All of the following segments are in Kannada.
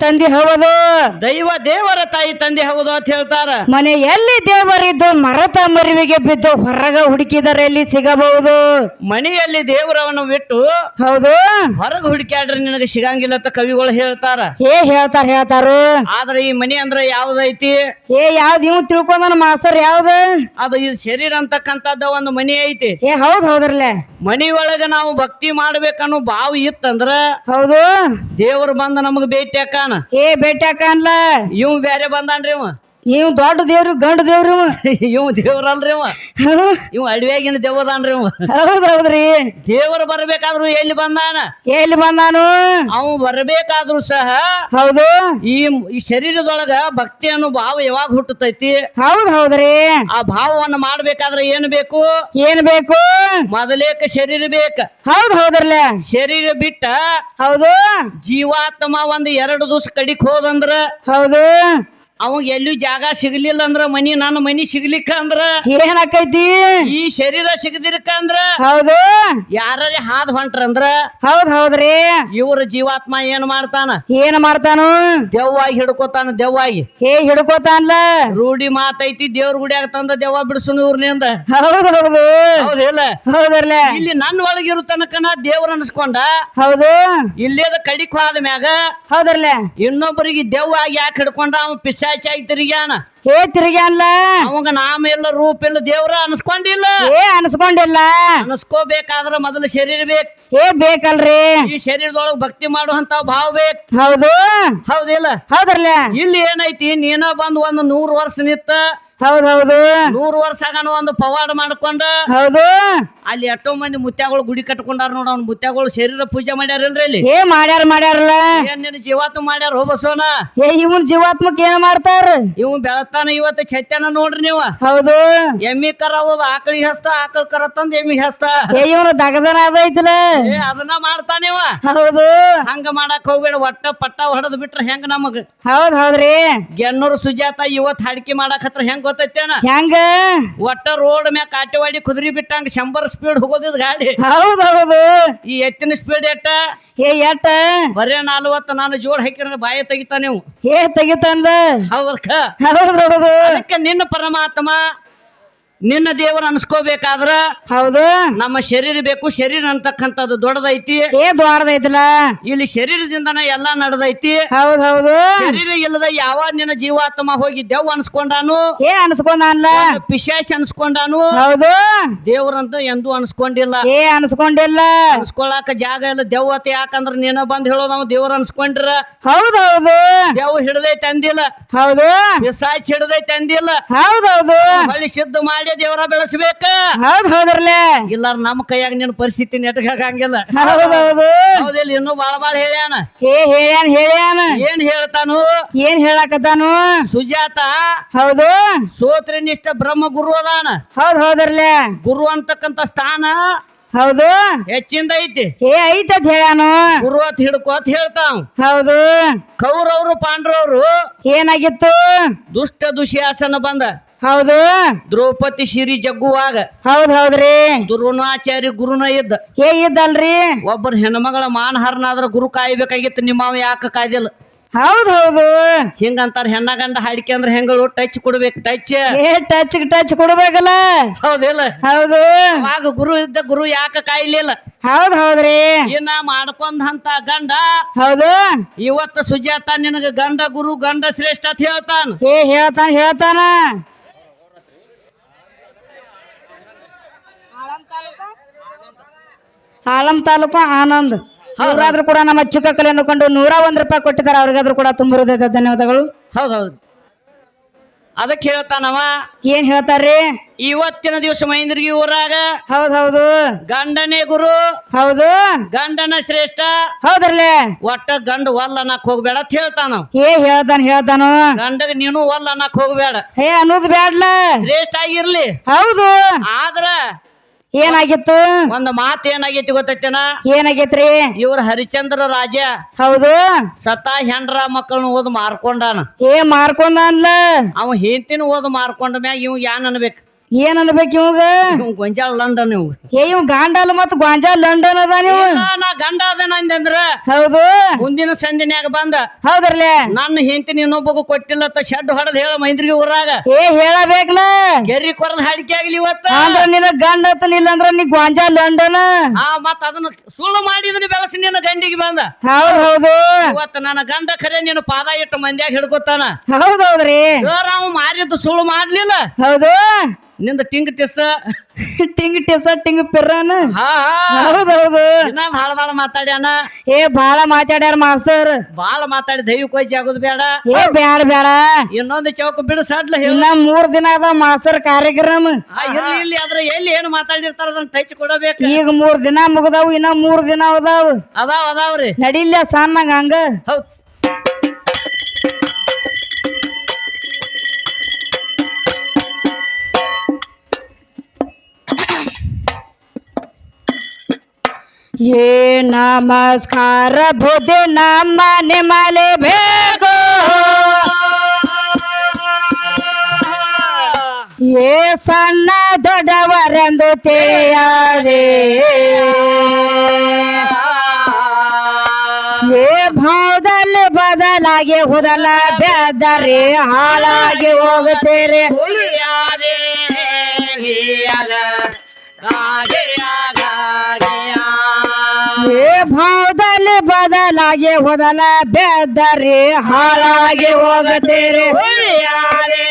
ತಂದೆ ಹೌದು. ದೈವ ದೇವರ ತಾಯಿ ತಂದೆ ಹೌದು ಅಂತ ಹೇಳ್ತಾರ. ಮನೆ ಎಲ್ಲಿ ದೇವರಿದ್ದು ಮರತ ಮರಿವಿಗೆ ಬಿದ್ದು ಹೊರಗ ಹುಡುಕಿದರೆ ಎಲ್ಲಿ ಸಿಗಬಹುದು? ಮನೆಯಲ್ಲಿ ದೇವರವನ್ನು ಬಿಟ್ಟು ಹೌದು. ಹೊರಗೆ ಹುಡುಕ್ಯಾಡ್ರೆ ನಿನಗೆ ಸಿಗಂಗಿಲ್ಲ ಅಂತ ಕವಿಗಳು ಹೇಳ್ತಾರ. ಏ ಹೇಳ್ತಾರ ಹೇಳ್ತಾರು. ಆದ್ರೆ ಈ ಮನೆ ಅಂದ್ರೆ ಯಾವ್ದೈತಿ? ಏ ಯಾವ್ದು ಇವ್ ತಿಳ್ಕೊಂಡನ ಮಾಸ್ತರ್ ಯಾವ್ದು? ಅದು ಇದು ಶರೀರ ಅಂತಕ್ಕಂಥದ್ದು ಒಂದು ಮನೆ ಐತಿ. ಏ ಹೌದ್ ಹೌದ್ರಲ್ಲ. ಮನಿ ಒಳಗ ನಾವು ಭಕ್ತಿ ಮಾಡ್ಬೇಕನ್ನೋ ಭಾವ ಇತ್ತಂದ್ರ ಹೌದು. ದೇವ್ರು ಬಂದ ನಮಗ್ ಭೇಟಿ ಅಕ್ಕಾನ ಏ ಬೇಟ್ಯಾಕ ಅನ್ಲ ಇವ್ ಬ್ಯಾರೆ ಬಂದಾನ್ರಿ ಇವ ನೀವು ದೊಡ್ಡ ದೇವ್ರಿ ಗಂಡ ದೇವ್ರಿ ಇವ್. ದೇವ್ರಲ್ರಿ ಇವ. ಇವ್ ಅಡವ್ಯಾಗಿನ ದೇವದಾನ್ರಿ ಇವ. ಹೌದ್ ಹೌದ್ರಿ ದೇವರು ಬರ್ಬೇಕಾದ್ರು ಎಲ್ಲಿ ಬಂದಾನ? ಎಲ್ಲಿ ಬಂದಾನು? ಅವ್ ಬರ್ಬೇಕಾದ್ರು ಸಹ ಹೌದು. ಈ ಈ ಶರೀರದೊಳಗ ಭಕ್ತಿ ಅನ್ನೋ ಭಾವ ಯಾವಾಗ ಹುಟ್ಟತೈತಿ? ಹೌದ್ ಹೌದ್ರಿ ಆ ಭಾವವನ್ನು ಮಾಡ್ಬೇಕಾದ್ರೆ ಏನ್ ಬೇಕು? ಏನ್ ಬೇಕು? ಮೊದಲೇಕ ಶರೀರ ಬೇಕ. ಹೌದ್ ಹೌದ್ರಲ್ಲ. ಶರೀರ ಬಿಟ್ಟ ಹೌದು. ಜೀವಾತ್ಮ ಒಂದ್ ಎರಡು ದಿವಸ ಕಡಿಕ್ ಹೋದಂದ್ರ ಹೌದು. ಅವ ಎಲ್ಲೂ ಜಾಗ ಸಿಗ್ಲಿಲ್ಲ ಅಂದ್ರ ಮನಿ ನನ್ನ ಮನಿ ಸಿಗ್ಲಿಕ್ಕ ಅಂದ್ರ ಏನಾಕೈತಿ? ಈ ಶರೀರ ಸಿಗದಿರಕ ಅಂದ್ರ ಹೌದು. ಯಾರೇ ಹಾದ್ ಹೊಂಟ್ರಂದ್ರ ಹೌದ್ ಹೌದ್ರಿ. ಇವ್ರ ಜೀವಾತ್ಮ ಏನ್ ಮಾಡ್ತಾನ? ಏನ್ ಮಾಡ್ತಾನು? ದೆವ್ವಾಗಿ ಹಿಡ್ಕೋತಾನ ದೆವ್ವಾಗಿ ಹೇ ಹಿಡ್ಕೋತಾನ್ಲ. ರೂಢಿ ಮಾತೈತಿ ದೇವ್ರ ಗುಡಿ ತಂದ ದೆವ್ವ ಬಿಡಿಸುನು ಇವ್ರನಿಂದ ಹೌದ್ ಹೌದು. ಹೌದಿಲ್ಲ ಹೌದ್ರಲ್ಲ. ಇಲ್ಲಿ ನನ್ನ ಒಳಗಿರೋ ನಾ ದೇವ್ರ ಅನ್ಸ್ಕೊಂಡ. ಹೌದು. ಇಲ್ಲೇದ ಕಡಿಕ್ ಹೋದ ಮ್ಯಾಗ ಹೌದ್ರಲ್ಲ. ಇನ್ನೊಬ್ಬರಿಗೆ ದೆವ್ವಾಗಿ ಯಾಕೆ ಹಿಡ್ಕೊಂಡ ಅವ ಪಿಶಾಚಾಗಿ ತಿರುಗ್ಯಾನ ಏ ತಿರುಗ್ಯಾನ್ಲ. ಅವಂಗ ನಾಮ ಇಲ್ಲ ರೂಪ ಇಲ್ಲ ದೇವ್ರ ಅನ್ಸ್ಕೊಂಡಿಲ್ಲ. ಏ ಅನ್ಸ್ಕೊಂಡಿಲ್ಲ. ಅನ್ಸ್ಕೋಬೇಕಾದ್ರ ಮೊದಲು ಶರೀರ ಬೇಕು. ಏ ಬೇಕಲ್ರಿ. ಈ ಶರೀರದೊಳಗ ಭಕ್ತಿ ಮಾಡುವಂತ ಭಾವ ಬೇಕು. ಹೌದು. ಹೌದಿಲ್ಲ? ಹೌದ್ರಲ್ಲ ಇಲ್ಲಿ ಏನೈತಿ ನೀನ ಬಂದ್ ಒಂದು ನೂರು ವರ್ಷ ನಿತ್ತ ಹೌದ್ ಹೌದು. ನೂರು ವರ್ಷ ಆಗನ ಒಂದು ಪವಾಡ ಮಾಡ್ಕೊಂಡ ಹೌದು. ಅಲ್ಲಿ ಎಷ್ಟೋ ಮಂದಿ ಮುತ್ಯಾಗಳು ಗುಡಿ ಕಟ್ಕೊಂಡಾರ ನೋಡ ಅವ್ನ ಮುತ್ಯಾಗಳು ಶರೀರ ಪೂಜೆ ಮಾಡ್ಯಾರಲ್ರಿ ಇಲ್ಲಿ ಏ ಮಾಡ್ಯಾರ ಮಾಡ್ಯಾರಲ್ಲ. ಏನ್ ನಿನ್ನ ಜೀವಾತ್ಮ ಮಾಡ್ಯಾರ ಹೋಬಸೋನ ಏ ಇವನ್ ಜೀವಾತ್ಮಕ್ ಏನ್ ಮಾಡ್ತಾರ? ಇವ್ ಬೆಳತಾನ ಇವತ್ತು ಚೈತ್ಯನ ನೋಡ್ರಿ ನೀವು. ಹೌದು. ಎಮ್ಮಿ ಕರ ಹೋದ ಆಕಳಿಗೆ ಹಸ್ತ ಆಕಳ ಕರ ತಂದ್ ಎಮ್ಮಿಗೆ ಹಸ್ತ. ಏ ಇವನು ದಗದನ ಅದೈತಿಲ್ಲ. ಏ ಅದನ್ನ ಮಾಡ್ತಾನಿವ ಹೌದು. ಹಂಗ ಮಾಡಕ್ ಹೋಗ್ಬೇಡ ಒಟ್ಟ ಪಟ್ಟ ಹೊಡೆದ್ ಬಿಟ್ರ ಹೆಂಗ ನಮಗ್? ಹೌದ್ ಹೌದ್ರಿ. ಗೆನ್ನೂರು ಸುಜಾತ ಇವತ್ ಹಾಡಿಕೆ ಮಾಡಕ್ ಹತ್ರ ಹೆಂಗ್ ಗೊತ್ತೈತೇನ? ಹೆಂಗ? ಒಟ್ಟ ರೋಡ್ ಮ್ಯಾಗ ಕಾಟವಾಡಿ ಕುದ್ರಿ ಬಿಟ್ಟಂಗ ಶಂಬರ್ ಸ್ಪೀಡ್ ಹೋಗೋದಿದ್ ಗಾಡಿ. ಹೌದ್ ಹೌದು ಈ ಎತ್ತಿನ ಸ್ಪೀಡ್ ಎಟ್ಟ? ಏ ಎಟ್ಟ? ಬರೇ ನಲ್ವತ್ತ ನಾನು ಜೋಡ್ ಹಾಕಿರ ಬಾಯ ತೆಗಿತಾನೆ ನೀವು ಏ ತೆಗಿತಾನ್ಲ? ಹೌದಕ್ಕ? ಹೌದ್ ಹೌದು ಅದಕ್ಕೆ ನಿನ್ನ ಪರಮಾತ್ಮ ನಿನ್ನ ದೇವರ ಅನ್ಸ್ಕೋಬೇಕಾದ್ರ ಹೌದು. ನಮ್ಮ ಶರೀರ ಬೇಕು ಶರೀರ ಅಂತಕ್ಕಂಥದ್ದು ದೊಡ್ಡದೈತಿ. ಏ ದೊಡ್ಡದೈತಲ್ಲ? ಇಲ್ಲಿ ಶರೀರದಿಂದನ ಎಲ್ಲಾ ನಡೆದೈತಿ. ಹೌದ್ ಹೌದು. ಶರೀರ ಇಲ್ಲದ ಯಾವ ನಿನ್ನ ಜೀವಾತ್ಮ ಹೋಗಿ ದೇವ್ ಅನ್ಸ್ಕೊಂಡಾನು? ಏ ಅನ್ಸ್ಕೊಂಡಾನ್ಲ ಪಿಶಾಚ್ ಅನ್ಸ್ಕೊಂಡಾನು? ಹೌದು. ದೇವ್ರಂತ ಎಂದೂ ಅನ್ಸ್ಕೊಂಡಿಲ್ಲ. ಏ ಅನ್ಸ್ಕೊಂಡಿಲ್ಲ. ಅನ್ಸ್ಕೊಳಾಕ ಜಾಗ ಇಲ್ಲ. ದೇವತೆ ಯಾಕಂದ್ರ ನೀನ ಬಂದ್ ಹೇಳೋದು ನಾವು ದೇವ್ರ ಅನ್ಸ್ಕೊಂಡ್ರ. ಹೌದ್ ಹೌದು. ದೇವ್ ಹಿಡ್ದೈತೆ ಅಂದಿಲ್ಲ. ಹೌದು. ಪಿಶಾಚ್ ಹಿಡದೈತೆ ಅಂದಿಲ್ಲ. ಹೌದ್ ಹೌದು. ಹೊಳ್ಳಿ ಸಿದ್ಧ ಮಾಡಿ ದೇವರ ಬೆಳೆಸ್ಬೇಕ. ಹೌದ್ ಹೌದ್ರಲ್ಲ? ಇಲ್ಲಾರ ನಮ್ಮ ಕೈಯಾಗ ನಿನ್ನ ಪರಿಸ್ಥಿತಿ ನೆಟ್ಕಾಗಂಗಿಲ್ಲ ಹೌದ್ ಹೌದು. ಹೌದಿಲ್ಲ ಇನ್ನೂ ಬಾಳ ಬಾಳ ಹೇಳ್ಯಾನ. ಏ ಹೇಳ್ಯಾನ ಹೇಳ್ಯಾನ. ಏನ್ ಹೇಳ್ತಾನು? ಏನ್ ಹೇಳಕತ್ತಾನು? ಸುಜಾತ ಹೌದು. ಸೋತ್ರ ನಿಷ್ಠ ಬ್ರಹ್ಮ ಗುರು ಅದಾನ. ಹೌದ್ ಹೌದ್ರಲೆ ಗುರು ಅಂತಕ್ಕಂತ ಸ್ಥಾನ ಹೌದು. ಹೆಚ್ಚಿಂದ ಐತಿ. ಏ ಐತೆ ಹೇಳ್ಯಾನು. ಗುರು ಅಂತ ಹಿಡ್ಕೋತ್ ಅಂತ ಹೇಳ್ತಾವ್. ಹೌದು. ಕೌರವ್ರು ಪಾಂಡ್ರವ್ರು ಏನಾಗಿತ್ತು? ದುಷ್ಟ ದುಶ್ಯಾಸನ ಬಂದ. ಹೌದು. ದ್ರೌಪದಿ ಶಿರಿ ಜಗ್ಗುವಾಗ ಹೌದ್ ಹೌದ್ರಿ. ದ್ರೋಣಾಚಾರ್ಯ ಗುರುನ ಇದ್ದ. ಏ ಇದ್ದಲ್ರಿ? ಒಬ್ಬರ ಹೆಣ್ಮಗಳ ಮಾನಹರನಾದ್ರ ಗುರು ಕಾಯ್ಬೇಕಾಗಿತ್ತು ನಿಮ್ಮವ ಯಾಕೆ ಕಾಯ್ದಿಲ್ಲ? ಹೌದ್ ಹೌದು. ಹಿಂಗಂತಾರ ಹೆಣ್ಣ ಗಂಡ ಹಾಡಿಕೆ ಅಂದ್ರೆ ಹೆಂಗಳು ಟಚ್ ಕೊಡ್ಬೇಕು ಟಚ್. ಏ ಟಚ್ ಟಚ್ ಕೊಡ್ಬೇಕಲ್ಲ? ಹೌದಿಲ್ಲ ಹೌದು. ಆಗ ಗುರು ಇದ್ದ ಗುರು ಯಾಕ ಕಾಯ್ಲಿಲ್ಲ? ಹೌದ್ ಹೌದ್ರಿ. ಇನ್ನ ಮಾಡ್ಕೊಂಡಂತ ಗಂಡ. ಹೌದು. ಇವತ್ತು ಸುಜಾತ ನಿನಗ ಗಂಡ ಗುರು ಗಂಡ ಶ್ರೇಷ್ಠ ಅಂತ ಹೇಳ್ತಾನ. ಏ ಹೇಳ್ತಾನ ಹೇಳ್ತಾನ. ಆಲಂ ತಾಲೂಕು ಆನಂದ್. ಅವರಾದ್ರೂ ಕೂಡ ನಮ್ಮ ಚಿಕ್ಕ ಕಲೆ ಅನ್ಕೊಂಡು ನೂರ ಒಂದ್ ರೂಪಾಯಿ ಕೊಟ್ಟಿದ್ದಾರೆ. ಅವ್ರಿಗಾದ್ರೂ ಕೂಡ ತುಂಬ ಹೃದಯದ ಧನ್ಯವಾದಗಳು. ಹೌದೌದು ಅದಕ್ಕೆ ಹೇಳ್ತಾನವ ಏನ್ ಹೇಳ್ತಾರ್ರಿ? ಇವತ್ತಿನ ದಿವಸ ಮಹೇಂದ್ರಗಿ ಊರಾಗ ಹೌದ್ ಹೌದು. ಗಂಡನೇ ಗುರು ಹೌದು. ಗಂಡನ ಶ್ರೇಷ್ಠ. ಹೌದ್ರಲ್ಲೇ? ಒಟ್ಟ ಗಂಡ ಒಲ್ಲ ಅನ್ನಕ್ ಹೋಗ್ಬೇಡ ಅಂತ ಹೇಳ್ತಾನ ಏ ಹೇಳ್ತಾನ ಹೇಳ್ತಾನು ಗಂಡಗ ನೀನು ಒಲ್ಲ ಅನ್ನಕ್ ಹೋಗ್ಬೇಡ. ಏ ಅನ್ನೋದು ಬೇಡ್ಲ ಶ್ರೇಷ್ಠ ಆಗಿರ್ಲಿ. ಹೌದು. ಆದ್ರ ಏನಾಗಿತ್ತು? ಒಂದ್ ಮಾತು ಏನಾಗೈತಿ ಗೊತ್ತೈತೇನ? ಏನಾಗೈತ್ರಿ? ಇವ್ರ ಹರಿಚಂದ್ರ ರಾಜ. ಹೌದು. ಸತಾ ಹೆಂಡ್ರ ಮಕ್ಕಳನ್ನ ಓದ್ ಮಾರ್ಕೊಂಡಾನ. ಏ ಮಾರ್ಕೊಂಡ ಅನ್ಲ ಅವ ಹಿಂತಿನ ಓದ್ ಮಾರ್ಕೊಂಡ ಮ್ಯಾಗ ಇವ್ ಯಾನ್ ಅನ್ಬೇಕು? ಏನ್ ಅನ್ಬೇಕು ಇವಾಗ? ಗೊಂಜಾಲ್ ಗೊಂಜಾಳ ಲಂಡನ್ ನೀವು ಏ ಇವ್ ಗಾಂಡಲ್ ಮತ್ ಗೊಂಜಾಲ್ ಲಂಡನ್ ಅದ ನೀವು? ನಾ ಗಂಡ ಅದೇನ ಅಂದ್ರ ಹೌದು. ಮುಂದಿನ ಸಂಜೆನ್ಯಾಗ ಬಂದ. ಹೌದ್ರಲ್ಲ ನನ್ನ ಹೆಂಡತಿ ಇನ್ನೊಬ್ಬಗ ಕೊಟ್ಟಿಲ್ಲ ಅಂತ ಶೆಡ್ ಹೊಡೆದ್ ಹೇಳ ಮೈಂದ್ರಿಗೆ ಊರಾಗ. ಏ ಹೇಳಬೇಕಲ್ಲ ಗೆರ್ರಿ ಕೊರದ ಹಾಡಿಕೆ ಆಗ್ಲಿ ಇವತ್ತ. ಅಂದ್ರ ನಿನ್ನ ಗಂಡ ಇಲ್ಲ ಅಂದ್ರ ನೀ ಗೊಂಜಾಳ ಲಂಡನ್? ಆ ಮತ್ ಅದನ್ನ ಸುಳ್ಳು ಮಾಡಿದ್ರೆ ಬೆಳಸಿ ನಿನ್ನ ಗಂಡಿಗೆ ಬಂದ. ಹೌದ್ ಹೌದು. ಇವತ್ತ ನನ್ನ ಗಂಡ ಖರೆ ನಿನ್ನ ಪಾದ ಇಟ್ಟು ಮಂದ್ಯಾಗ ಹಿಡ್ಕೊತಾನ. ಹೌದ್ ಹೌದ್ರಿ. ಇವ್ರ ಅವ ಮಾರಿದ್ದು ಸುಳ್ಳು ಮಾಡ್ಲಿಲ್ಲ. ಹೌದು. ನಿಂದ ಟಿಂಗ್ ಟಿಸ್ ಟಿಂಗ್ ಟಿಸ ಟಿಂಗ್ ಪಿರ್ರನ್? ಹಾ ಹಾ. ಹೌದ್ ಹೌದು ಇನ್ನ ಭಾಳ ಭಾಳ ಮಾತಾಡ್ಯಾನ. ಏ ಬಾಳ ಮಾತಾಡ್ಯಾರ ಮಾಸ್ತರ್. ಭಾಳ ಮಾತಾಡಿ ದೈವ ವೈದ್ಯ ಆಗುದು ಬೇಡ. ಏ ಬ್ಯಾಡ ಬ್ಯಾಡ. ಇನ್ನೊಂದು ಚೌಕ ಬಿಡು ಸಡ್ಲ ಇನ್ನ ಮೂರ್ ದಿನ ಅದ ಮಾಸ್ತರ್ ಕಾರ್ಯಕ್ರಮ. ಇರ್ಲಿ ಇಲ್ಲಿ ಅದ್ರ ಎಲ್ಲಿ ಏನು ಮಾತಾಡಿರ್ತಾರ ಅದನ್ನ ಟಚ್ ಕೊಡಬೇಕು. ಈಗ ಮೂರ್ ದಿನ ಮುಗ್ದಾವ್ ಇನ್ನ ಮೂರ್ ದಿನ ಅದಾವ್. ಅದಾವ ಅದಾವ್ರಿ. ನಡಿಲ್ಲ ಸಣ್ಣಂಗ ಹಂಗ. ಹೌದ್. ಏ ನಮಸ್ಕಾರ ಬುದ್ಧಿ ನಮ್ಮ ನಿಮ್ಮಲೆ ಬೇಗೋ ಏ ಸಣ್ಣ ದೊಡ್ಡವರೆಂದು ತಿಳಿಯದೆ ಏ ಭಾವದಲ್ಲಿ ಬದಲಾಗಿ ಹುದಲ ಬೆದ್ದರಿ ಹಾಳಾಗಿ ಹೋಗುತ್ತೀರಿ ಭಾವದಲ್ಲಿ ಬದಲಾಗಿ ಹೋದಲ ಬೆದ್ದರಿ ಹಾಳಾಗಿ ಹೋಗುತ್ತೀರಿ ಹುಲಿಯಾದೆ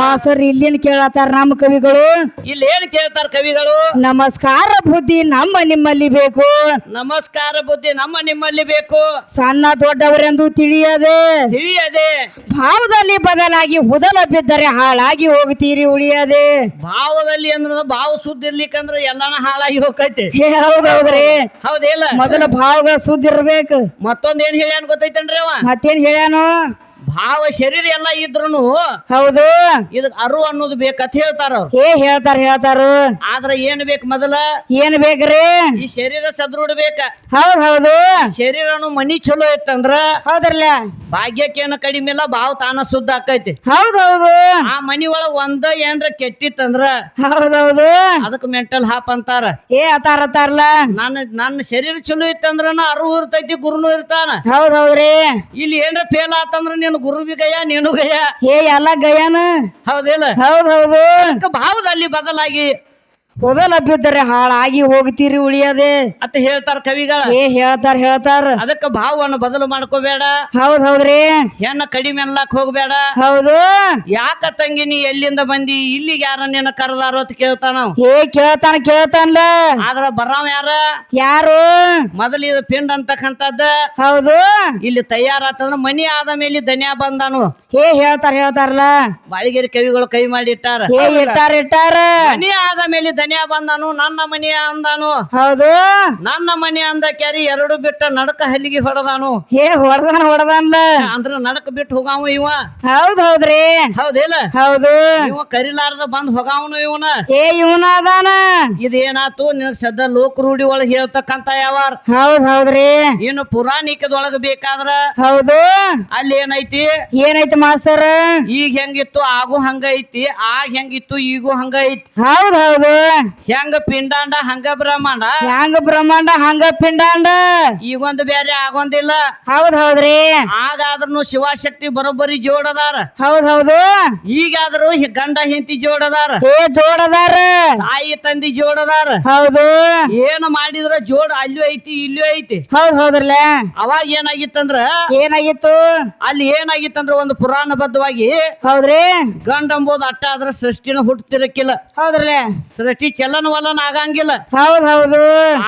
ಮಾಸರ್ ಇಲ್ಲಿನ ಕೇಳತ್ತಾರ ನಮ್ಮ ಕವಿಗಳು? ಇಲ್ಲಿ ಏನ್ ಕೇಳ್ತಾರ ಕವಿಗಳು? ನಮಸ್ಕಾರ ಬುದ್ಧಿ ನಮ್ಮ ನಿಮ್ಮಲ್ಲಿ ಬೇಕು. ನಮಸ್ಕಾರ ಬುದ್ಧಿ ನಮ್ಮ ನಿಮ್ಮಲ್ಲಿ ಬೇಕು. ಸಣ್ಣ ದೊಡ್ಡವರೆಂದು ತಿಳಿಯದೆ. ತಿಳಿಯದೆ. ಭಾವದಲ್ಲಿ ಬದಲಾಗಿ ಹುದಲ ಬಿದ್ದರೆ ಹಾಳಾಗಿ ಹೋಗ್ತೀರಿ ಉಳಿಯದೆ. ಭಾವದಲ್ಲಿ ಅಂದ್ರ ಭಾವ ಸುದ್ದಿ ಇರ್ಲಿಕ್ಕಂದ್ರ ಎಲ್ಲಾನ ಹಾಳಾಗಿ ಹೋಗೈತಿ ಹೌದು ಹೌದೌದ್ರಿ. ಹೌದಿಲ್ಲ. ಮೊದಲ ಭಾವಗಳ ಸುದ್ದಿ ಇರ್ಬೇಕು. ಮತ್ತೊಂದ್ ಏನ್ ಹೇಳ್ಯಾನ ಗೊತ್ತೈತೇನ್ರಿ ಅವ? ಮತ್ತೇನ್ ಹೇಳ್ಯಾನು? ಭಾವ ಶರೀರ ಎಲ್ಲ ಇದ್ರುನು ಹೌದು. ಇದ್ ಅರು ಅನ್ನೋದು ಬೇಕಂತ ಹೇಳ್ತಾರ ಅವ್ರು. ಏ ಹೇಳ್ತಾರ ಹೇಳ್ತಾರು. ಆದ್ರ ಏನ್ ಬೇಕು ಮೊದಲ? ಏನ್ ಬೇಕ್ರಿ? ಈ ಶರೀರ ಸದೃಢ ಬೇಕ. ಹೌದ್ ಹೌದು. ಶರೀರನು ಮನಿ ಚಲೋ ಇತ್ತಂದ್ರ ಹೌದ್ರಲ್ಲ. ಭಾಗ್ಯಕ್ಕೇನ ಕಡಿಮೆ ಇಲ್ಲ ಭಾವ ತಾನ ಶುದ್ಧ ಆಕೈತಿ. ಹೌದ್ ಹೌದು. ಆ ಮನಿ ಒಳಗ ಒಂದ ಏನ್ರ ಕೆಟ್ಟಿತ್ತಂದ್ರ ಹೌದೌದು ಅದಕ್ ಮೆಂಟಲ್ ಹಾಪ್ ಅಂತಾರ. ಏ ಅತಾರ ಅತಾರಲ್ಲ ನನ್ನ ನನ್ನ ಶರೀರ ಚಲೋ ಇತ್ತಂದ್ರ ಅರು ಇರ್ತೈತಿ ಗುರುನು ಇರ್ತಾನ. ಹೌದ್ ಹೌದ್ರಿ. ಇಲ್ಲಿ ಏನ್ರ ಫೇಲ್ ಆತಂದ್ರ ನೀನು ಗುರು ಬಿ ಗಯ ನೀನು ಗಯ. ಏ ಎಲ್ಲ ಗಯನ? ಹೌದಿಲ್ಲ ಹೌದು ಹೌದು. ಭಾವದಲ್ಲಿ ಬದಲಾಗಿ ಮೊದಲ ಬಿದ್ದರೆ ಹಾಳಾಗಿ ಹೋಗ್ತೀರಿ ಉಳಿಯದೆ. ಅಂತ ಹೇಳ್ತಾರ ಕವಿಗಳ. ಏ ಹೇಳ್ತಾರ ಹೇಳ್ತಾರ. ಅದಕ್ಕ ಭಾವವನ್ನು ಬದಲು ಮಾಡ್ಕೋಬೇಡ. ಹೌದ್ ಹೌದ್ರಿ. ಹೆಣ್ಣ ಕಡಿಮೆ ಅನ್ಲಾಕ್ ಹೋಗ್ಬೇಡ. ಹೌದು. ಯಾಕ ತಂಗಿ ನೀ ಎಲ್ಲಿಂದ ಬಂದಿ ಇಲ್ಲಿಗೆ ಯಾರ ನಿನ್ನ ಕರೆದಾರೋ ಅಂತ ಕೇಳ್ತಾನ ಅವ. ಏ ಕೇಳ್ತಾನ ಕೇಳ್ತಾನ ಆದ್ರ ಬರಾವ್ ಯಾರ? ಯಾರು? ಮೊದಲ ಇದು ಪಿಂಡ್ ಅಂತಕ್ಕಂಥದ್ದ. ಹೌದು. ಇಲ್ಲಿ ತಯಾರಾತಂದ್ರ ಮನಿ ಆದ ಮೇಲೆ ಧನ್ಯ ಬಂದಾನು. ಏ ಹೇಳ್ತಾರ ಹೇಳ್ತಾರಲ್ಲ. ಬಾಳಿಗೆರೆ ಕವಿಗಳು ಕೈ ಮಾಡಿ ಇಟ್ಟಾರ ಏ ಇಟ್ಟಾರ ಇಟ್ಟಾರ. ಮನಿ ಆದ ಮೇಲೆ ಧನ್ಯ ಬಂದಾನು ನನ್ನ ಮನೆ ಅಂದಾನು. ಹೌದು. ನನ್ನ ಮನೆ ಅಂದ ಕ್ಯಾರಿ ಎರಡು ಬಿಟ್ಟ ನಡಕ ಹಲ್ಲಿಗೆ ಹೊಡೆದಾನು. ಏ ಹೊಡೆದಾನ ಹೊಡೆದಾನ್ಲ. ಅಂದ್ರ ನಡಕ ಬಿಟ್ಟು ಹೋಗಾವ ಇವ. ಹೌದ್ ಹೌದ್ರಿ. ಹೌದಿಲ್ಲ ಹೌದು. ಇವ ಕರಿಲಾರ್ದ ಬಂದ್ ಹೋಗಾವನು ಇವನ. ಏ ಇವನ ಅದಾನ. ಇದೇನಾತು? ನಿನ್ ಸದ್ದ ಲೋಕ ರೂಢಿ ಒಳಗ್ ಹೇಳ್ತಕ್ಕಂತ ಯಾವಾರ? ಹೌದ್ ಹೌದ್ರಿ. ಇನ್ನು ಪುರಾಣಿಕದೊಳಗ ಬೇಕಾದ್ರ? ಹೌದು. ಅಲ್ಲಿ ಏನೈತಿ? ಏನೈತಿ ಮಾಸ್ತರ್? ಈಗ ಹೆಂಗಿತ್ತು? ಆಗು ಹಂಗೈತಿ ಆಗ ಹೆಂಗಿತ್ತು? ಈಗೂ ಹಂಗೈತಿ ಹೌದ್ ಹೌದು. ಹೆಂಗ ಪಿಂಡಾಂಡ ಹಂಗ ಬ್ರಹ್ಮಾಂಡ? ಹೆಂಗ ಬ್ರಹ್ಮಾಂಡ ಹಂಗ ಪಿಂಡಾಂಡ? ಈಗೊಂದು ಬೇರೆ ಆಗೊಂದಿಲ್ಲ. ಹೌದ್ ಹೌದ್ರಿ. ಆಗಾದ್ರೂ ಶಿವಶಕ್ತಿ ಬರೋಬ್ಬರಿ ಜೋಡದಾರ. ಹೌದ್ ಹೌದು. ಈಗಾದ್ರೂ ಗಂಡ ಹೆಂಡತಿ ಜೋಡದಾರ. ಏ ಜೋಡದಾರ. ತಾಯಿ ತಂದಿ ಜೋಡದಾರ. ಹೌದು. ಏನ್ ಮಾಡಿದ್ರ ಜೋಡ ಅಲ್ಲೂ ಐತಿ ಇಲ್ಲೂ ಐತಿ. ಹೌದ್ ಹೌದ್ರಲ್ಲ. ಅವಾಗ ಏನಾಗಿತ್ತಂದ್ರ ಏನಾಗಿತ್ತು? ಅಲ್ಲಿ ಏನಾಗಿತ್ತಂದ್ರ ಒಂದು ಪುರಾಣ ಬದ್ಧವಾಗಿ ಹೌದ್ರಿ. ಗಂಡ ಎಂಬುದು ಅಟ್ಟ ಆದ್ರ ಸೃಷ್ಟಿನ ಹುಟ್ಟತಿರಕ್ಕಿಲ್ಲ ಹೌದ್ರಲ್ಲ. ಸೃಷ್ಟಿ ಚಲನ ವಲನ ಆಗಂಗಿಲ್ಲ. ಹೌದ್ ಹೌದು.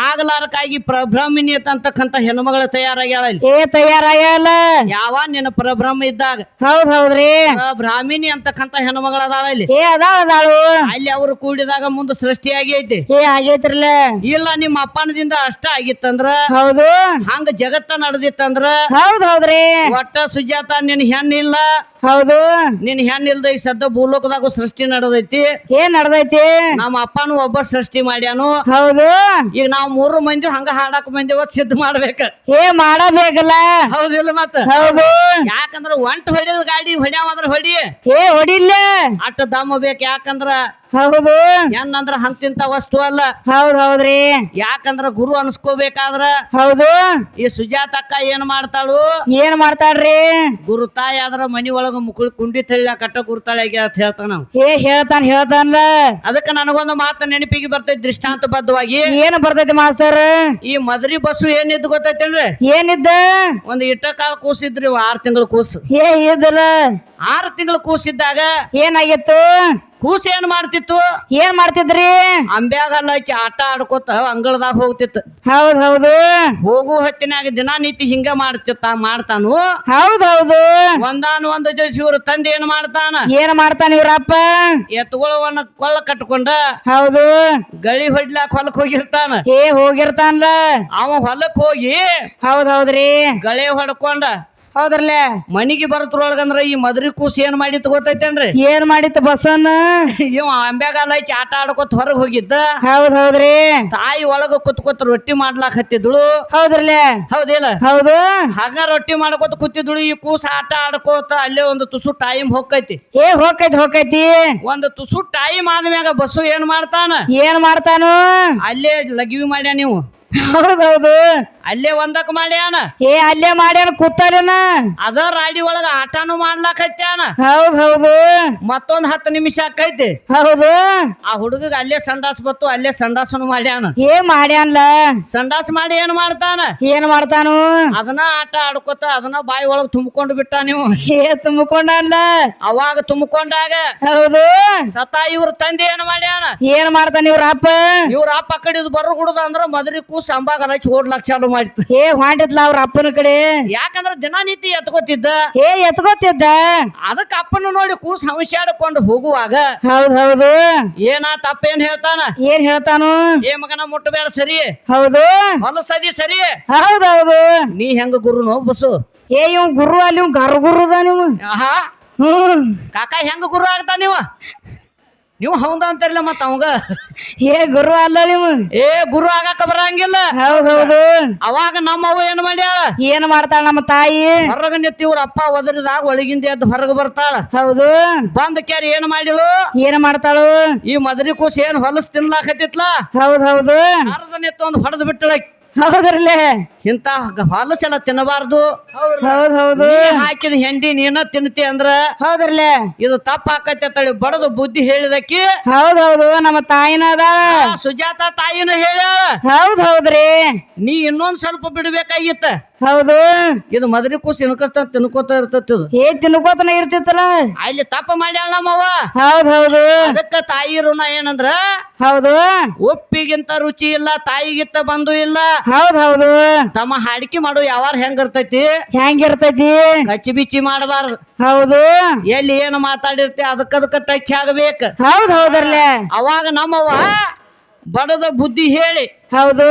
ಆಗ್ಲಾರಕ್ಕಾಗಿ ಪ್ರಬ್ರಹ್ಮಿನಿ ಅಂತಕ್ಕಂತ ಹೆಣ್ಮಗಳ ತಯಾರಾಗ್ಯಾಳ ಇಲ್ಲಿ. ಏ ತಯಾರಾಗಲ್ಲ ಯಾವ ನಿನ್ನ ಪ್ರಬ್ರಹ್ಮ ಇದ್ದಾಗ? ಹೌದ್ ಹೌದ್ರಿ. ಬ್ರಾಹ್ಮಿಣಿ ಅಂತಕ್ಕಂತ ಹೆಣ್ಮಗಳ ಅದಾಳ ಇಲ್ಲಿ. ಏ ಅದಾಳ ಅದಾಳು ಅಲ್ಲಿ ಅವರು ಕೂಡಿದಾಗ ಮುಂದೆ ಸೃಷ್ಟಿ ಆಗೈತಿ. ಏ ಆಗೈತ್ರಲ್ಲ. ಇಲ್ಲ ನಿಮ್ಮ ಅಪ್ಪನದಿಂದ ಅಷ್ಟ ಆಗಿತ್ತಂದ್ರ? ಹೌದು. ಹಂಗ ಜಗತ್ತ ನಡೆದಿತ್ತಂದ್ರ? ಹೌದ್ ಹೌದ್ರಿ. ಒಟ್ಟ ಸುಜಾತ ನಿನ್ ಹೆಣ್ಣಿಲ್ಲ. ಹೌದು. ನಿನ್ ಹೆಣ್ ಇಲ್ದ ಈ ಸದ್ದ ಭೂಲೋಕದಾಗು ಸೃಷ್ಟಿ ನಡೆದೈತಿ. ಏನ್ ನಡೆದೈತಿ? ನಮ್ಮ ಅಪ್ಪನು ಒಬ್ಬ ಸೃಷ್ಟಿ ಮಾಡ್ಯಾನು. ಹೌದು. ಈಗ ನಾವ್ ಮೂರು ಮಂದಿ ಹಂಗ ಹಾಡಕ್ ಮಂದಿ ಸಿದ್ಧ ಮಾಡ್ಬೇಕ. ಏ ಮಾಡಬೇಕಲ್ಲ? ಹೌದಿಲ್ಲ ಮತ್ತ? ಹೌದು. ಯಾಕಂದ್ರ ಒಂಟ್ ಹೊಡಿಯೋದ್ ಗಾಡಿ ಹೊಡ್ಯಾವಂದ್ರ ಹೊಡಿ. ಏ ಹೊಡಿಲ್ಲ? ಅಟ್ಟ ದಮ್ಮ ಬೇಕ ಯಾಕಂದ್ರ ಹೌದು. ಹೆಣ್ಣಂದ್ರ ಹಂತಿಂತ ವಸ್ತು ಅಲ್ಲ. ಹೌದ್ ಹೌದ್ರಿ. ಯಾಕಂದ್ರ ಗುರು ಅನ್ಸ್ಕೋಬೇಕಾದ್ರ ಹೌದು. ಈ ಸುಜಾತಕ್ಕ ಏನ್ ಮಾಡ್ತಾಳು? ಏನ್ ಮಾಡ್ತಾಳ್ರಿ? ಗುರು ತಾಯಿ ಆದ್ರ ಮನಿ ಒಳಗ ಮುಕುಳ್ ಕುಂಡಿ ತಳ್ಳ ಕಟ್ಟ ಗುರುತಾಳೆ ಅಂತ ಹೇಳ್ತಾನ ಏ ಹೇಳ್ತಾನ ಹೇಳ್ತಾನಲ್ಲ ಅದಕ್ಕ ನನಗೊಂದು ಮಾತು ನೆನಪಿಗೆ ಬರ್ತೈತಿ ದೃಷ್ಟಾಂತಬದ್ಧವಾಗಿ. ಏನ್ ಬರ್ತೈತಿ ಮಾಸ್ತರ್ ಈ ಮದ್ರಿ ಬಸ್ಸು ಏನಿದ್ದು ಅಂದ್ರೆ ಏನಿದ್ದ? ಒಂದ್ ಇಟ್ಟ ಕಾಲ ಕೂಸಿದ್ರಿ ಆರ್ ತಿಂಗಳ ಕೂಸು. ಏ ಇದಲ್ಲ ಆರು ತಿಂಗಳ ಕೂಸಿದ್ದಾಗ ಏನಾಗಿತ್ತು? ಕೂಸು ಏನ್ ಮಾಡ್ತಿತ್ತು? ಏನ್ ಮಾಡ್ತಿದ್ರಿ? ಅಂಬ್ಯಾಗಲ್ಲ ಹಚ್ಚಿ ಆಟ ಆಡ್ಕೋತ ಅಂಗಳದಾಗ ಹೋಗ್ತಿತ್ತು. ಹೌದ್ ಹೌದು. ಹೋಗು ಹೊತ್ತಿನಾಗ ದಿನಾನಿತ್ಯ ಹಿಂಗ ಮಾಡ್ತಿತ್ತ ಮಾಡ್ತಾನು. ಹೌದ್ ಹೌದು. ಒಂದಾನು ಒಂದು ಜೊತೆ ಇವ್ರ ತಂದೆ ಏನ್ ಮಾಡ್ತಾನ? ಏನ್ ಮಾಡ್ತಾನ ಇವ್ರಪ್ಪ? ಎತ್ತುಗಳವನ್ನ ಕೊಲ್ಲ ಕಟ್ಕೊಂಡ ಹೌದು. ಗಳಿ ಹೊಡ್ಲಾಕ್ ಹೊಲಕ್ ಹೋಗಿರ್ತಾನ. ಏ ಹೋಗಿರ್ತಾನಲ್ಲ ಅವ ಹೊಲಕ್ ಹೋಗಿ ಹೌದ್ ಹೌದ್ರಿ. ಗಳೆ ಹೊಡ್ಕೊಂಡ ಹೌದ್ರಲ್ಲ? ಮನಿಗೆ ಬರತ್ರೊಳಗಂದ್ರ ಈ ಮದ್ರಿ ಕೂಸ್ ಏನ್ ಮಾಡಿತ್ತು ಗೊತ್ತೈತೇನ್ರಿ? ಏನ್ ಮಾಡಿತ್ತು ಬಸ್ಸನ್ನ ಇವ ಅಂಬೆಗಾಲ ಹಚ್ಚಿ ಆಟ ಆಡ್ಕೊತ ಹೊರಗ್ ಹೋಗಿದ್ದ. ಹೌದ್ ಹೌದ್ರಿ. ತಾಯಿ ಒಳಗ ಕುತ್ಕೊತ ರೊಟ್ಟಿ ಮಾಡ್ಲಾಕ್ ಹತ್ತಿದ್ಳು. ಹೌದ್ರಲ್ಲ? ಹೌದಿಲ್ಲ? ಹೌದು. ಹಂಗ ರೊಟ್ಟಿ ಮಾಡ್ಕೋತ ಕೂತಿದ್ಳು ಈ ಕೂಸ ಆಟ ಆಡ್ಕೋತ ಅಲ್ಲೇ ಒಂದು ತುಸು ಟೈಮ್ ಹೋಗೈತಿ ಏ ಹೋಗೈತಿ ಹೋಗೈತಿ ಒಂದು ತುಸು ಟೈಮ್ ಆದ್ಮ್ಯಾಗ ಬಸ್ಸು ಏನ್ ಮಾಡ್ತಾನ? ಏನ್ ಮಾಡ್ತಾನು? ಅಲ್ಲೇ ಲಗಿವಿ ಮಾಡ್ಯಾ ನೀವು? ಹೌದ್ ಹೌದು ಅಲ್ಲೇ ಒಂದಕ್ ಮಾಡ್ಯಾನ? ಏ ಅಲ್ಲೇ ಮಾಡ್ಯಾನ ಕೂತಾರೇನ ಅದ ರಾಡಿ ಒಳಗ ಆಟಾನು ಮಾಡ್ಲಾಕ್ ಹತ್ಯಾನ ಹೌದ್ ಹೌದು. ಮತ್ತೊಂದ್ ಹತ್ತು ನಿಮಿಷ ಆಕೈತಿ. ಹೌದು. ಆ ಹುಡುಗಗ ಅಲ್ಲೇ ಸಂಡಾಸ್ ಬತ್ತು ಅಲ್ಲೇ ಸಂಡಾಸನು ಮಾಡ್ಯಾನ. ಏ ಮಾಡ್ಯಾನ್ಲ? ಸಂಡಾಸ್ ಮಾಡಿ ಏನ್ ಮಾಡ್ತಾನ? ಏನ್ ಮಾಡ್ತಾನು? ಅದನ್ನ ಆಟ ಆಡ್ಕೋತ ಅದನ್ನ ಬಾಯಿ ಒಳಗ್ ತುಂಬಿಕೊಂಡು ಬಿಟ್ಟ ನೀವು. ಏ ತುಂಬಿಕೊಂಡಲ್ಲ ಅವಾಗ ತುಂಬಿಕೊಂಡಾಗ ಹೌದು. ಸತ ಇವ್ರ ತಂದೆ ಏನ್ ಮಾಡ್ಯಾನ? ಏನ್ ಮಾಡ್ತಾನ ಇವ್ರ ಅಪ್ಪ? ಇವ್ರ ಅಪ್ಪ ಕಡೆ ಬರೋ ಬರು ಅಂದ್ರ ಮದ್ರಿ ಕೂಸ್ ಅಂಬಾಗ ಹಚ್ಚಿ ಲಕ್ಷ ಮಾಡಿತ್ತು. ಏ ಹೊಂಟಿದ್ಲ ಅವ್ರ ಅಪ್ಪನ ಕಡೆ. ಯಾಕಂದ್ರ ದಿನನಿತ್ಯ ಎತ್ಕೋತಿದ್ದ. ಏ ಎತ್ಕೋತಿದ್ದ? ಅದಕ್ಕ ಅಪ್ಪನ ನೋಡಿ ಕೂಸ್ ಹಂಸಾಡ್ಕೊಂಡು ಹೋಗುವಾಗ ಹೌದ್ ಹೌದು. ಏನಾ ತಪ್ಪೇನ್ ಹೇಳ್ತಾನ? ಏನ್ ಹೇಳ್ತಾನು? ಏ ಮಗನ ಮುಟ್ಟಬೇಡ ಸರಿ. ಹೌದು. ಹೊಲಸದಿ ಸರಿ. ಹೌದ್ ಹೌದು. ನೀ ಹೆಂಗ ಗುರುನು ಬಸ್ಸು ಏ ಇವ್ ಗುರು ಅಲ್ಲಿ ಇವ್ ಗರ್ ಗುರುದ ನೀವು. ಆಹಾ. ಹ್ಮ್. ಕಾಕ ಹೆಂಗ ಗುರು ಆಗ್ತಾನ ನೀವು ನೀವು ಹೌದ ಅಂತಾರಿಲ್ಲ ಮತ್ತ ಅವಂಗ? ಏ ಗುರು ಅಲ್ಲ ನೀವು ಏ ಗುರು ಆಗಾಕ ಬರಂಗಿಲ್ಲ. ಹೌದ್ ಹೌದು. ಅವಾಗ ಅವ ಏನ್ ಮಾಡ್ಯಾಳ? ಏನ್ ಮಾಡ್ತಾಳ ನಮ್ಮ ತಾಯಿ? ಹೊರಗ ಇವ್ರ ಅಪ್ಪ ಒದರಿದಾಗ ಒಳಗಿಂದ ಎದ್ದು ಹೊರಗೆ ಬರ್ತಾಳ. ಹೌದು. ಬಂದ ಕ್ಯಾರಿ ಏನ್ ಮಾಡಿಳು? ಏನ್ ಮಾಡ್ತಾಳು? ಈ ಮದರಿ ಕೂಸ್ ಏನ್ ಹೊಲಸ್ ತಿನ್ಲಾಕತ್ತಿತ್ಲ? ಹೌದ್ ಹೌದು. ಅರ್ಧ ನಿತ್ತು ಒಂದು ಹೊಡೆದು ಬಿಟ್ಟಳ. ಹೌದ್ರಲ್ಲೇ? ಇಂತ ಹೊಲಸೆಲ್ಲ ತಿನ್ನಬಾರ್ದು. ಹೌದ್ ಹೌದು. ನೀ ಹಾಕಿದ ಹೆಂಡಿ ನೀನ ತಿನ್ತಿ ಅಂದ್ರ ಹೌದ್ರಲ್ಲೇ? ಇದು ತಪ್ಪ ಆಕತ್ತೆ ತಳಿ ಬಡದು ಬುದ್ಧಿ ಹೇಳಿದಕ್ಕಿ. ಹೌದ್ ಹೌದು ನಮ್ಮ ತಾಯಿನ ಅದಾಳ ಆ ಸುಜಾತ ತಾಯಿನ ಹೇಳ್ಯಾಳ. ಹೌದ್ ಹೌದ್ರಿ. ನೀ ಇನ್ನೊಂದ್ ಸ್ವಲ್ಪ ಬಿಡ್ಬೇಕಾಗಿತ್ತ. ಹೌದು. ಇದು ಮದ್ರಿ ಕೂಸ್ ತಿನ್ಕಸ್ತ ತಿನ್ಕೋತ ಇರ್ತತಿ ಇದು. ಏ ತಿನ್ಕೋತನ ಇರ್ತಿತ್ತಲ್ಲ? ಅಲ್ಲಿ ತಪ್ಪ ಮಾಡ್ಯಾಳ ನಮ್ಮವ್ವ. ಹೌದ್ ಹೌದು. ಅದಕ್ಕ ತಾಯಿ ಋಣ ಏನಂದ್ರ? ಹೌದು. ಉಪ್ಪಿಗಿಂತ ರುಚಿ ಇಲ್ಲ ತಾಯಿಗಿಂತ ಬಂದು ಇಲ್ಲ. ಹೌದ್ ಹೌದು. ತಮ್ಮ ಹಾಡಿಕೆ ಮಾಡು ಯಾವಾರ ಹೆಂಗ್ ಇರ್ತೈತಿ? ಹೆಂಗಿರ್ತೈತಿ? ಕಚ್ಚಿ ಬಿಚ್ಚಿ ಮಾಡಬಾರ್ದು. ಹೌದು. ಎಲ್ಲಿ ಏನು ಮಾತಾಡಿರ್ತಿ ಅದಕ್ಕದಕ್ಕ ಟಚ್ ಆಗ್ಬೇಕು. ಹೌದ್ ಹೌದಲ್ಲೇ ಅವಾಗ ನಮ್ಮವ್ವ ಬಡದ ಬುದ್ಧಿ ಹೇಳಿ ಹೌದು.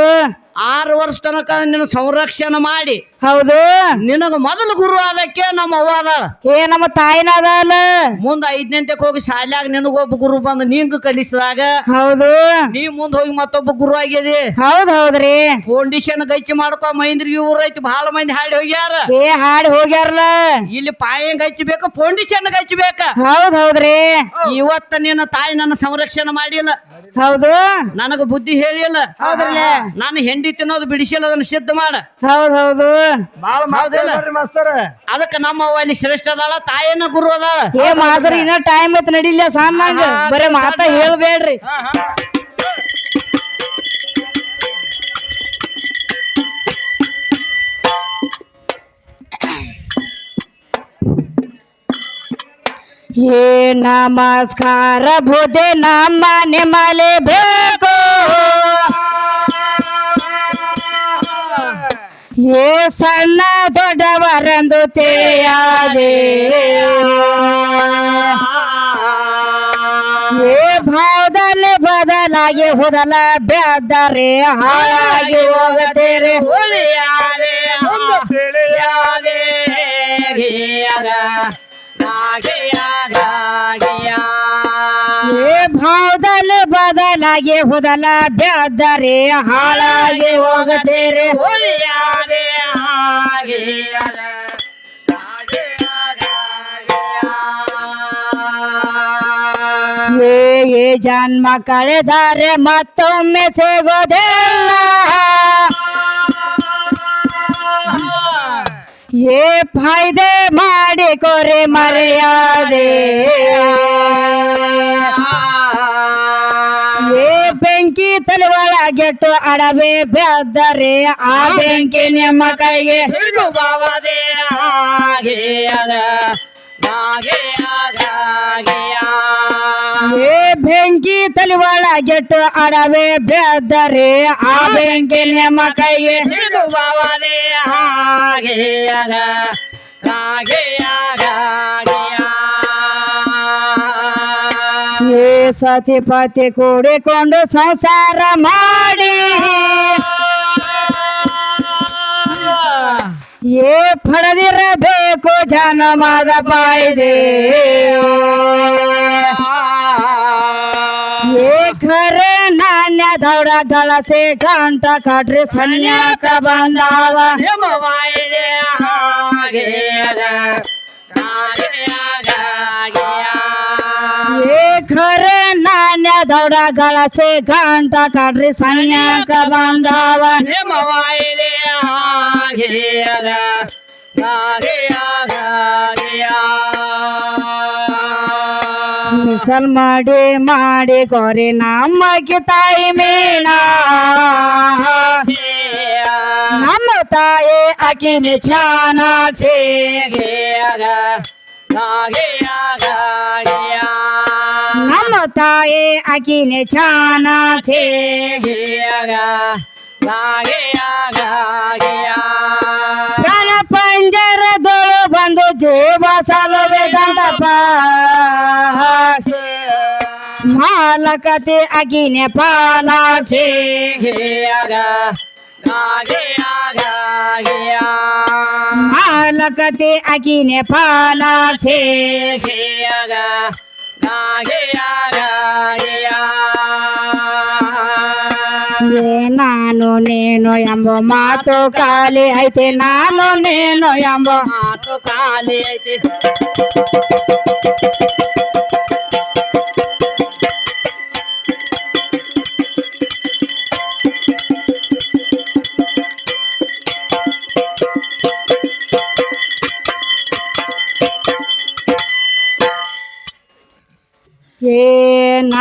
ಆರು ವರ್ಷ ತನಕ ನಿನ್ನ ಸಂರಕ್ಷಣೆ ಮಾಡಿ. ಹೌದು. ನಿನಗ ಮೊದಲು ಗುರು ಆದಕ್ಕೆ ನಮ್ಮ ಅವ್ವ ಅದಾಳ. ಏ ನಮ್ಮ ತಾಯಿನ ಅದಲ್ಲ ಮುಂದ ಐದನೇಂತಕ್ಕೆ ಹೋಗಿ ಶಾಲ್ಯಾಗ ನಿನಗೊಬ್ಬ ಗುರು ಬಂದು ನಿಂಗ ಕಲಿಸಿದಾಗ ಹೌದು. ನೀ ಮುಂದ್ ಹೋಗಿ ಮತ್ತೊಬ್ಬ ಗುರು ಆಗ್ಯದಿ ಹೌದ್ ಹೌದ್ರಿ. ಫೌಂಡೇಶನ್ ಗಚ್ಚಿ ಮಾಡ್ಕೊ ಮೈಂದ್ರಿಗೆ ಇವ್ರ ಐತಿ ಬಹಳ ಮಂದಿ ಹಾಡಿ ಹೋಗ್ಯಾರ. ಏ ಹಾಡಿ ಹೋಗ್ಯಾರಲ್ಲ. ಇಲ್ಲಿ ಪಾಯಂಗ್ ಹಚ್ಚಬೇಕು ಫೌಂಡೇಶನ್ ಹಚ್ಚಬೇಕ ಹೌದ್ ಹೌದ್ರಿ. ಇವತ್ತ ನಿನ್ನ ತಾಯಿ ನನ್ನ ಸಂರಕ್ಷಣೆ ಮಾಡಿಲ್ಲ. ಹೌದು? ನನಗ ಬುದ್ಧಿ ಹೇಳಿಲ್ಲ ಹೌದ್ರಲ್ಲ? ನಾನು ಹೆಂಡಿ ತಿನ್ನೋದು ಬಿಡಿಸಿಲ್ಲ ಅದನ್ನ ಸಿದ್ಧ ಮಾಡ. ಹೌದ್ ಹೌದು. ಬಾಳ ಹೌದಿಲ್ಲ? ಮಾಸ್ತರ. ಅದಕ್ಕ ನಮ್ಮ ಅವ್ವ ಅಲ್ಲಿ ಶ್ರೇಷ್ಠ ಅದಾಳ ತಾಯಿನ ಗುರು ಅದಾಳ. ಏ ಮಾಸ್ತರ ಇನ್ನ ಟೈಮ್ ಇತ್ತು ನಡಿಲ್ಲ ಸಾಮಾನ್ಯ ಬರೇ ಮಾತ. ಹೇಳ್ಬೇಡ್ರಿ. ಏ ನಮಸ್ಕಾರ ಬುದೆ ನಮ್ಮ ನಿಮ್ಮಲೆ ಬೇಕು. ಏ ಸಣ್ಣ ದೊಡ್ಡವರೆಂದು ತಿಳಿಯಾದೆ. ಏ ಭಾವದಲ್ಲಿ ಬದಲಾಗಿ ಹುದಲ ಬೆದ್ದರೆ ಹಾಳಾಗಿ ಹೋಗತೇರೆ ಏ ಭಾವದಲ್ಲಿ ಬದಲಾಗಿ ಹುದಲ ಬೆದ್ದರಿ ಹಾಳಾಗಿ ಹೋಗತೀರಿ ಏ ಏ ಜನ್ಮ ಕಳೆದರೆ ಮತ್ತೊಮ್ಮೆ ಸಿಗೋದಿಲ್ಲ ಏ ಫಾಯ್ದೆ ಮಾಡಿಕೊರೆ ಮರ್ಯಾದೆ. ಏ ಬೆಂಕಿ ತಲೆ ಒಳಗೆಟ್ಟು ಅಡವೆ ಬೆದ್ದರೆ ಆ ಬೆಂಕಿ ನಿಮ್ಮ ಕೈಗೆ ಏ ಬೆಂಕಿ ತಲಿವಾಳ ಗೆಟ್ಟು ಅಡವೆ ಬೆದ್ದರೆ ಆ ಬೆಂಕಿ ನಿಮ್ಮ ಕೈಗೆ ಏ ಸತಿ ಪತಿ ಕೂಡಿಕೊಂಡು ಸಂಸಾರ ಮಾಡಿ. ಏ ಪಡೆದಿರಬೇಕು ಜನಮದ ಪಾಯ್ದೆ ಏ ಖರೆ ನಾಣ್ಯ ದೌಡ ಗಳಸೆ ಗಂಟ ಕಟ್ರಿ ಸನ್ಯಾಕ ಬಂದಾವ. ದೌಡ ಗಳಸೆ ಕಾಂಟ ಕಟ್ರಿ ಸನ್ಯಾಕ ಬಂದಾವ. ಮಿಸಲ್ ಮಾಡಿ ಮಾಡಿ ಕೊರಿ ನಮ್ಮ ತಾಯಿ ಮೀನ ನಮ್ಮ ತಾಯಿ ಅಕಿನಿ ಚಾನಾಕ್ಷಿ ನಮ್ಮ ತಾಯಿ ಅಕಿನಿ ಚಾನಾಕ್ಷಿ ಪ್ರಾಣ ಪಂಜರದೊಳು ಬಂದು ಜೀವ ಸಲುವೆದಂತಪ್ಪ ಮಾಲಕತೆ ಅಗಿನೆ ಪಾಲಾಕ್ಷಿ ಮಾಲಕತೆ ಅಗಿನೆ ಪಾಲಾಕ್ಷಿ ಏ నేను ఎంబో మాతో కాలి అయితే నాలో నేను ఎంబో మాతో కాలి అయితే